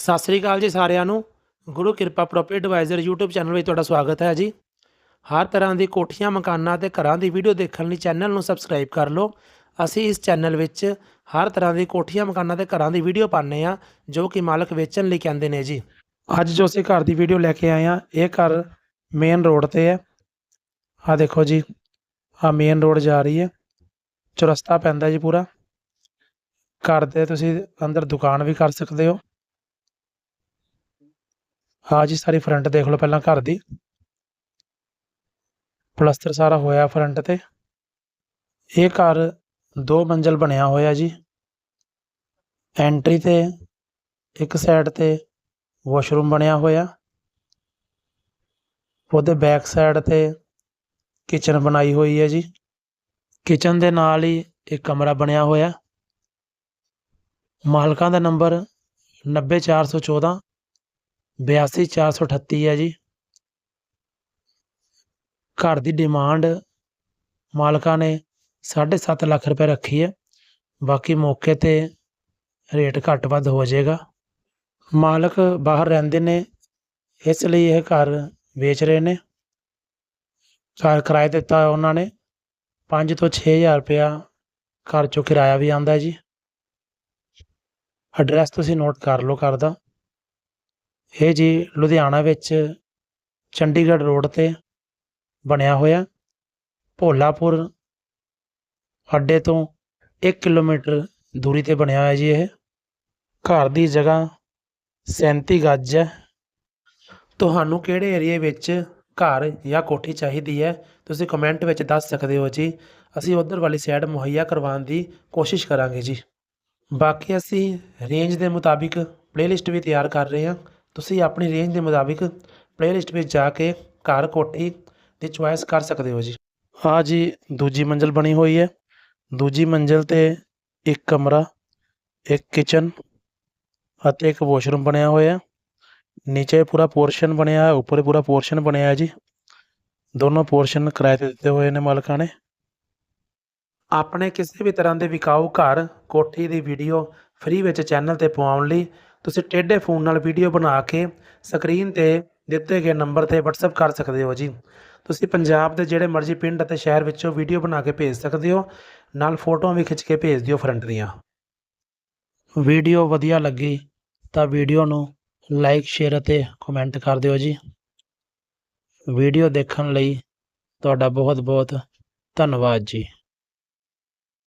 ਸਤਿ ਸ੍ਰੀ ਅਕਾਲ ਜੀ ਸਾਰਿਆਂ ਨੂੰ। ਗੁਰੂ ਕਿਰਪਾ ਪ੍ਰੋਪਰਟੀ ਐਡਵਾਈਜ਼ਰ YouTube ਚੈਨਲ ਵਿੱਚ ਤੁਹਾਡਾ ਸਵਾਗਤ ਹੈ ਜੀ। ਹਰ ਤਰ੍ਹਾਂ ਦੀ ਕੋਠੀਆਂ, ਮਕਾਨਾਂ ਤੇ ਘਰਾਂ ਦੀ ਵੀਡੀਓ ਦੇਖਣ ਲਈ ਚੈਨਲ ਨੂੰ ਸਬਸਕ੍ਰਾਈਬ ਕਰ ਲਓ। ਅਸੀਂ ਇਸ ਚੈਨਲ ਵਿੱਚ ਹਰ ਤਰ੍ਹਾਂ ਦੀ ਕੋਠੀਆਂ, ਮਕਾਨਾਂ ਤੇ ਘਰਾਂ ਦੀ ਵੀਡੀਓ ਪਾਉਂਦੇ ਆ ਜੋ ਕਿ ਮਾਲਕ ਵੇਚਣ ਲਈ ਕਹਿੰਦੇ ਨੇ ਜੀ। ਅੱਜ ਜੋ ਅਸੀਂ ਘਰ ਦੀ ਵੀਡੀਓ ਲੈ ਕੇ ਆਏ ਆ ਇਹ ਘਰ ਮੇਨ ਰੋਡ ਤੇ ਹੈ। ਆ ਦੇਖੋ ਜੀ ਆ ਮੇਨ ਰੋਡ ਜਾ ਰਹੀ ਹੈ। ਚੁਰਸਤਾ ਪੈਂਦਾ ਜੀ ਪੂਰਾ। ਘਰ ਦੇ ਤੁਸੀਂ ਅੰਦਰ ਦੁਕਾਨ ਵੀ ਕਰ ਸਕਦੇ ਹੋ। ਹਾਂ ਜੀ, ਸਾਰੀ ਫਰੰਟ ਦੇਖ ਲਓ ਪਹਿਲਾਂ ਘਰ ਦੀ। ਪਲਸਤਰ ਸਾਰਾ ਹੋਇਆ ਫਰੰਟ ਤੇ। ਇਹ ਘਰ ਦੋ ਮੰਜ਼ਲ ਬਣਿਆ ਹੋਇਆ ਜੀ। ਐਂਟਰੀ ਤੇ, ਇੱਕ ਸਾਈਡ ਤੇ ਵਾਸ਼ਰੂਮ ਬਣਿਆ ਹੋਇਆ। ਉਹਦੇ ਬੈਕ ਸਾਈਡ ਤੇ ਕਿਚਨ ਬਣਾਈ ਹੋਈ ਹੈ ਜੀ। ਕਿਚਨ ਦੇ ਨਾਲ ਹੀ ਇੱਕ ਕਮਰਾ ਬਣਿਆ ਹੋਇਆ। ਮਾਲਕਾਂ ਦਾ ਨੰਬਰ 90414 82438 ਹੈ ਜੀ। ਘਰ ਦੀ ਡਿਮਾਂਡ ਮਾਲਕਾਂ ਨੇ 7.5 ਲੱਖ ਰੁਪਏ ਰੱਖੀ ਹੈ। ਬਾਕੀ ਮੌਕੇ ਤੇ ਰੇਟ ਘੱਟ ਵੱਧ ਹੋ ਜਾਏਗਾ। ਮਾਲਕ ਬਾਹਰ ਰਹਿੰਦੇ ਨੇ, ਇਸ ਲਈ ਇਹ ਘਰ ਵੇਚ ਰਹੇ ਨੇ। ਘਰ ਕਿਰਾਏ ਦਿੱਤਾ ਉਹਨਾਂ ਨੇ 5 ਤੋਂ 6000 ਰੁਪਇਆ ਘਰ ਚੋਂ ਕਿਰਾਇਆ ਵੀ ਆਂਦਾ ਜੀ। ਐਡਰੈਸ ਤੁਸੀਂ ਨੋਟ ਕਰ ਲਓ ਘਰ ਦਾ। ਇਹ ਜੀ ਲੁਧਿਆਣਾ ਵਿੱਚ ਚੰਡੀਗੜ੍ਹ ਰੋਡ ਤੇ ਬਣਿਆ ਹੋਇਆ ਭੋਲਾਪੁਰ ਅੱਡੇ ਤੋਂ 1 ਕਿਲੋਮੀਟਰ ਦੂਰੀ ਤੇ ਬਣਿਆ ਹੋਇਆ ਜੀ ਇਹ। ਘਰ ਦੀ ਜਗ੍ਹਾ 37 ਗੱਜ ਹੈ। ਤੁਹਾਨੂੰ ਕਿਹੜੇ ਏਰੀਏ ਵਿੱਚ ਘਰ ਜਾਂ ਕੋਠੀ ਚਾਹੀਦੀ ਹੈ, ਤੁਸੀਂ ਕਮੈਂਟ ਵਿੱਚ ਦੱਸ ਸਕਦੇ ਹੋ ਜੀ। ਅਸੀਂ ਉਧਰ ਵਾਲੀ ਸਾਈਡ ਮੁਹੱਈਆ ਕਰਵਾਉਣ ਦੀ ਕੋਸ਼ਿਸ਼ ਕਰਾਂਗੇ ਜੀ। ਬਾਕੀ ਅਸੀਂ ਰੇਂਜ ਦੇ ਮੁਤਾਬਿਕ ਪਲੇਲਿਸਟ ਵੀ ਤਿਆਰ ਕਰ ਰਹੇ ਹਾਂ। ਤੁਸੀਂ ਆਪਣੀ ਰੇਂਜ ਦੇ ਮੁਤਾਬਿਕ ਪਲੇਲਿਸਟ ਵਿੱਚ ਜਾ ਕੇ ਘਰ ਕੋਠੀ ਦੀ ਚੁਆਇਸ ਕਰ ਸਕਦੇ ਹੋ ਜੀ। ਹਾਂ ਜੀ, ਦੂਜੀ ਮੰਜ਼ਲ ਬਣੀ ਹੋਈ ਹੈ। ਦੂਜੀ ਮੰਜ਼ਲ ਤੇ ਇੱਕ ਕਮਰਾ, ਇੱਕ ਕਿਚਨ ਅਤੇ ਇੱਕ ਵਾਸ਼ਰੂਮ ਬਣਿਆ ਹੋਇਆ। ਨੀਚੇ ਪੂਰਾ ਪੋਰਸ਼ਨ ਬਣਿਆ ਹੈ ਉੱਪਰ ਪੂਰਾ ਪੋਰਸ਼ਨ ਬਣਿਆ ਹੈ ਜੀ। ਦੋਨੋਂ ਪੋਰਸ਼ਨ ਕਿਰਾਏ ਤੇ ਦਿੱਤੇ ਹੋਏ ਨੇ ਮਾਲਕਾਂ ਨੇ। ਆਪਣੇ ਕਿਸੇ ਵੀ ਤਰ੍ਹਾਂ ਦੇ ਵਿਕਾਊ ਘਰ ਕੋਠੀ ਦੀ ਵੀਡੀਓ ਫ੍ਰੀ ਵਿੱਚ ਚੈਨਲ ਤੇ ਪਵਾਉਣ ਲਈ ਤੁਸੀਂ ਟੇਢੇ ਫੋਨ ਨਾਲ ਵੀਡੀਓ ਬਣਾ ਕੇ ਸਕਰੀਨ ਤੇ ਦਿੱਤੇ ਗਏ ਨੰਬਰ ਤੇ WhatsApp ਕਰ ਸਕਦੇ ਹੋ ਜੀ। ਤੁਸੀਂ ਪੰਜਾਬ ਦੇ ਜਿਹੜੇ ਮਰਜ਼ੀ ਪਿੰਡ ਅਤੇ ਸ਼ਹਿਰ ਵਿੱਚੋਂ ਵੀਡੀਓ ਬਣਾ ਕੇ ਭੇਜ ਸਕਦੇ ਹੋ, ਨਾਲ ਫੋਟੋਆਂ ਵੀ ਖਿੱਚ ਕੇ ਭੇਜ ਦਿਓ ਫਰੰਟ ਦੀਆਂ। ਵੀਡੀਓ ਵਧੀਆ ਲੱਗੀ ਤਾਂ ਵੀਡੀਓ ਨੂੰ ਲਾਈਕ, ਸ਼ੇਅਰ ਅਤੇ ਕਮੈਂਟ ਕਰ ਦਿਓ ਜੀ। ਵੀਡੀਓ ਦੇਖਣ ਲਈ ਤੁਹਾਡਾ ਬਹੁਤ ਬਹੁਤ ਧੰਨਵਾਦ ਜੀ।